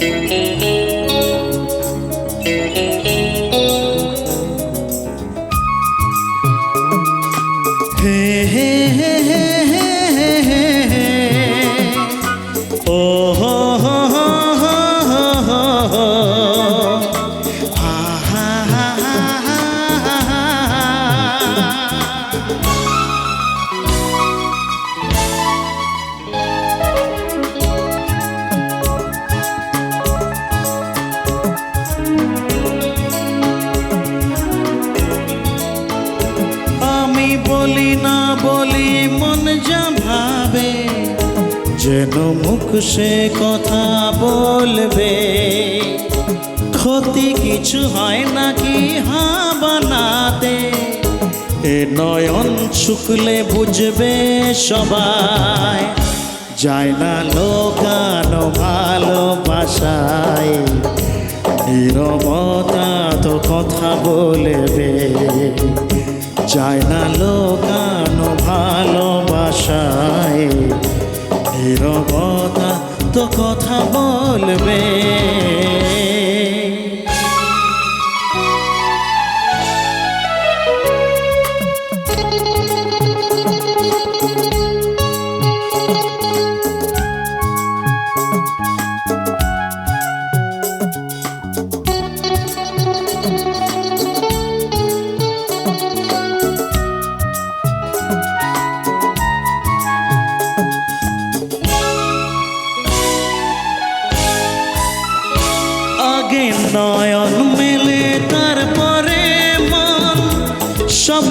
হে যেন মুখ সে কথা বলবে। ক্ষতি কিছু হয় নাকি? হা বানাতে এ নয়ন শুকলে বুঝবে সবাই। যায় না লোকানো ভালোবাসায়। তো কথা বলবে। যায় না লোকানো তো কথা বলবে।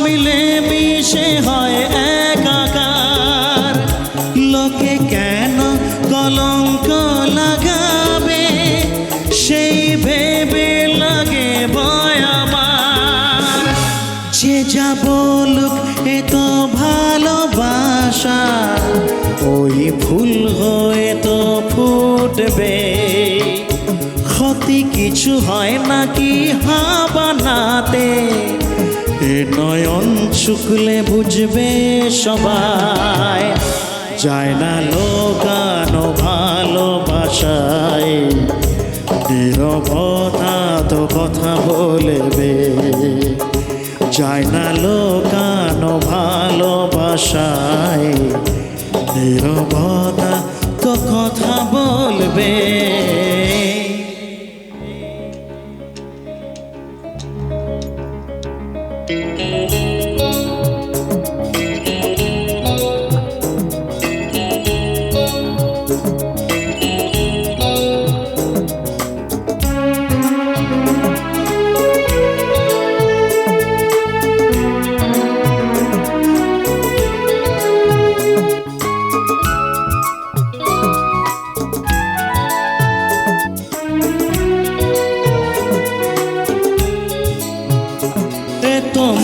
মিলে মিশে হয় একাকার। লোকে কেন কলঙ্ক লাগাবে? সেই ভেবে লাগে ভয় আমার। যে যা বলুক, এ তো ভালোবাসা। ওই ভুল হয়ে তো ফুটবে। ক্ষতি কিছু হয় নাকি হা বানাতে এ নয়ন শুকলে বুঝবে সবাই। যায় না লোকানো ভালোবাসায়। নীরবতা তো কথা বলবে। যায় না লোকানো ভালোবাসায়। নীরবতা তো কথা বলবে। এ তো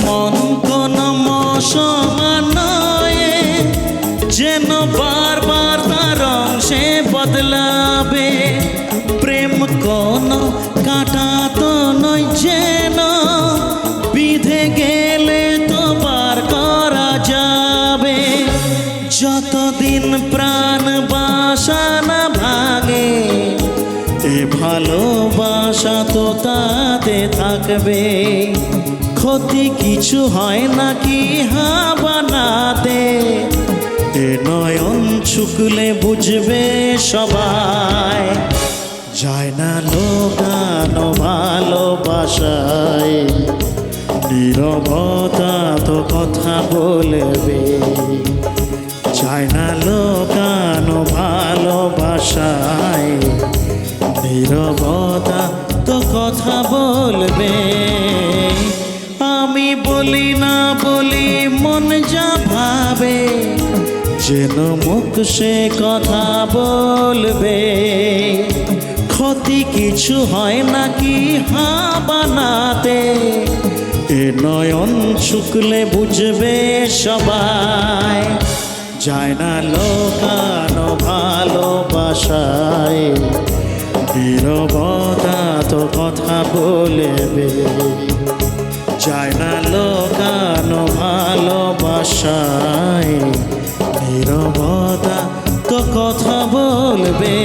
মন কোন সমানয়ে যেন বারবার তার অংশে বদলাবে। প্রেম কোন কাটা তো নয় যেন, বিধে গেলে তো বার করা যাবে। যতদিন প্রাণ বাসা না ভাঙে, এ ভালোবাসা তো তাতে থাকবে। ক্ষতি কিছু হয় নাকি? হা বানাতে এ নয়ন শুকলে বুঝবে সবাই। যায় না লোকানো ভালোবাসায়। নীরবতা তো কথা বলবে। চায় না লোকানো ভালোবাসায়। নীরবতা তো কথা বলবে। বলি না বলি মন যা ভাবে, যেন মুখ সে কথা বলবে। ক্ষতি কিছু হয় নাকি হা বানাতে? এ নয়ন শুকলে বুঝবে সবাই, যায় না লোকানো ভালোবাসায়। তো কথা বলবে, যায় না লোকানো ভালোবাসায় নিরবতা তো কথা বলবে।